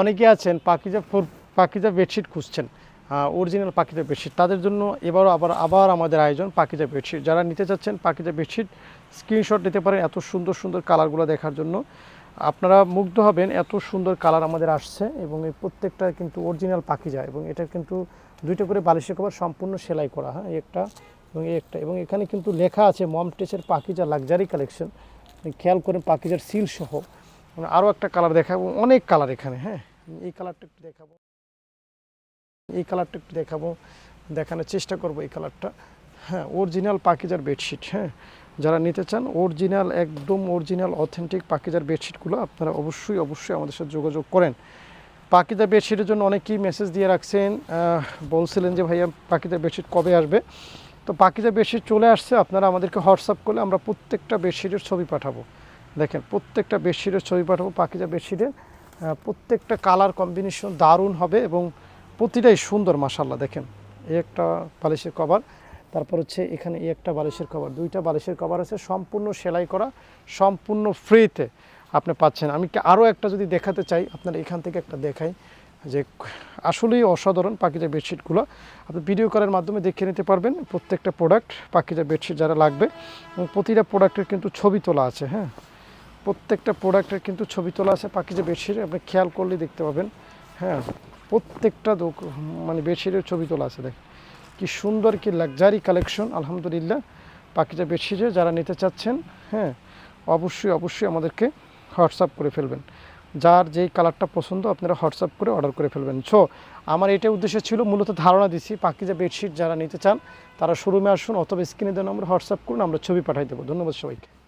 অনেকে আছেন Pakiza four Pakiza bedsheet খুঁজছেন অরিজিনাল পাকিজা বেডশিট তাদের জন্য এবারও আবার আবার আমাদের আয়োজন পাকিজা বেডশিট যারা নিতে চাচ্ছেন পাকিজা বেডশিট স্ক্রিনশট নিতে পারেন এত সুন্দর সুন্দর কালারগুলো দেখার জন্য। আপনারা মুগ্ধ হবেন, এত সুন্দর কালার আমাদের আসছে এবং এই প্রত্যেকটা কিন্তু অরিজিনাল পাকিজা এবং এটা কিন্তু দুইটা করে বালিশের কভার সম্পূর্ণ সেলাই করা হ্যাঁ একটা এবং একটা। এবং এখানে কিন্তু লেখা আছে মম টেসের পাকিজা লাক্সারি কালেকশন খেয়াল করেন পাকিজার সিল সহ। আরও একটা কালার দেখাবো, অনেক কালার এখানে হ্যাঁ? এই কালারটা একটু দেখাবো। এই কালারটা একটু দেখাবো, দেখানোর চেষ্টা করব এই কালারটা হ্যাঁ অরিজিনাল পাকিজার বেডশিট হ্যাঁ? যারা নিতে চান অরিজিনাল একদম অরিজিনাল অথেন্টিক পাকিজার বেডশিটগুলো আপনারা অবশ্যই অবশ্যই আমাদের সাথে যোগাযোগ করেন। পাকিজা বেডশিটের জন্য অনেকেই মেসেজ দিয়ে রাখছেন বলছিলেন যে, ভাইয়া পাকিজা বেডশিট কবে আসবে? তো পাকিজা বেডশিট চলে আসছে, আপনারা আমাদেরকে হোয়াটসঅ্যাপ করলে আমরা প্রত্যেকটা বেডশিটের ছবি পাঠাবো। দেখেন, প্রত্যেকটা বেডশিটের ছবি পাঠাবো, পাকিজা বেডশিটের। প্রত্যেকটা কালার কম্বিনেশন দারুণ হবে এবং প্রতিটাই সুন্দর মাসাল্লাহ দেখেন। এই একটা বালিশের কভার, তারপর হচ্ছে এখানে এই একটা বালিশের কভার। দুইটা বালিশের কভার আছে, সম্পূর্ণ সেলাই করা, সম্পূর্ণ ফ্রিতে আপনি পাচ্ছেন। আমি আরও একটা যদি দেখাতে চাই, আপনার এখান থেকে একটা দেখাই যে আসলেই অসাধারণ পাখিজা বেডশিটগুলো। আপনি ভিডিও কলের মাধ্যমে দেখে নিতে পারবেন প্রত্যেকটা প্রোডাক্ট পাখিজা বেডশিট যারা লাগবে। এবং প্রতিটা প্রোডাক্টের কিন্তু ছবি তোলা আছে হ্যাঁ। প্রত্যেকটা প্রোডাক্টের কিন্তু ছবি তোলা আছে পাখিজা বেডশিট, আপনি খেয়াল করলেই দেখতে পাবেন। হ্যাঁ প্রত্যেকটা দোক- মানে বেডশিটের ছবি তোলা আছে দেখ কি সুন্দর, কি লাক্সারি কালেকশন, আলহামদুলিল্লাহ পাখিজা বেডশিটে যারা নিতে চাচ্ছেন হ্যাঁ অবশ্যই অবশ্যই আমাদেরকে হোয়াটসঅ্যাপ করে ফেলবেন। যার যেই কালারটা পছন্দ আপনারা হোয়াটসঅ্যাপ করে অর্ডার করে ফেলবেন। সো, আমার এটা উদ্দেশ্য ছিল, মূলত ধারণা দিচ্ছি পাখিজা বেডশিট যারা নিতে চান, তারা শোরুমে আসুন অথবা স্ক্রিনে দেন আমরা হোয়াটসঅ্যাপ করুন, আমরা ছবি পাঠাই দেবো। ধন্যবাদ সবাইকে।